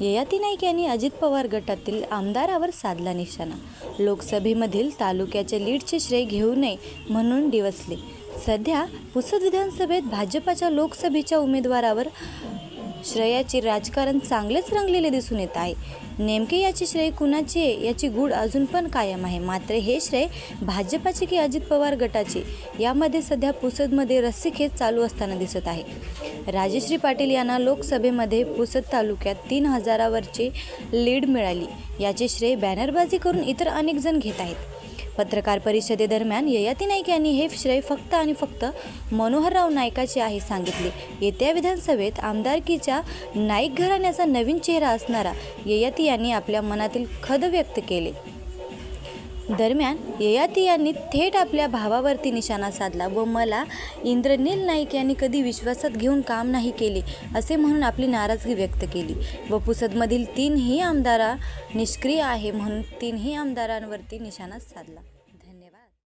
ययाती नाईक यांनी अजित पवार गटातील आमदारावर साधला निशाणा. लोकसभेमधील तालुक्याच्या लीडचे श्रेय घेऊ नये म्हणून डिवसले. सध्या पुसद विधानसभेत भाजपाच्या लोकसभेच्या उमेदवारावर श्रेयाचे राजकारण चांगलेच रंगलेले दिसून येत आहे. नेमके याचे श्रेय कुणाचे? आहे याची गूढ अजून पण कायम आहे. मात्र हे श्रेय भाजपाचे की अजित पवार गटाचे? यामध्ये सध्या पुसदमध्ये रस्सीखेच चालू असताना दिसत आहे. राजश्री पाटील यांना लोकसभेमध्ये पुसद तालुक्यात तीन हजारावरची लीड मिळाली. याचे श्रेय बॅनरबाजी करून इतर अनेक जण घेत आहेत. पत्रकार परिषदेदरम्यान ययाती नाईक यांनी हे श्रेय फक्त आणि फक्त मनोहरराव नाईकाचे आहे सांगितले. येत्या विधानसभेत आमदारकीच्या नाईक घराण्याचा नवीन चेहरा असणारा ययाती यांनी आपल्या मनातील खद व्यक्त केले. दरम्यान ययाती यांनी थेट आपल्या भावावरती निशाणा साधला व मला इंद्रनील नाईक यांनी कधी विश्वासात घेऊन काम नाही केले असे म्हणून आपली नाराजगी व्यक्त केली. व पुसदमधील तीनही आमदारा निष्क्रिय आहे म्हणून तीनही आमदारांवरती निशाणा साधला.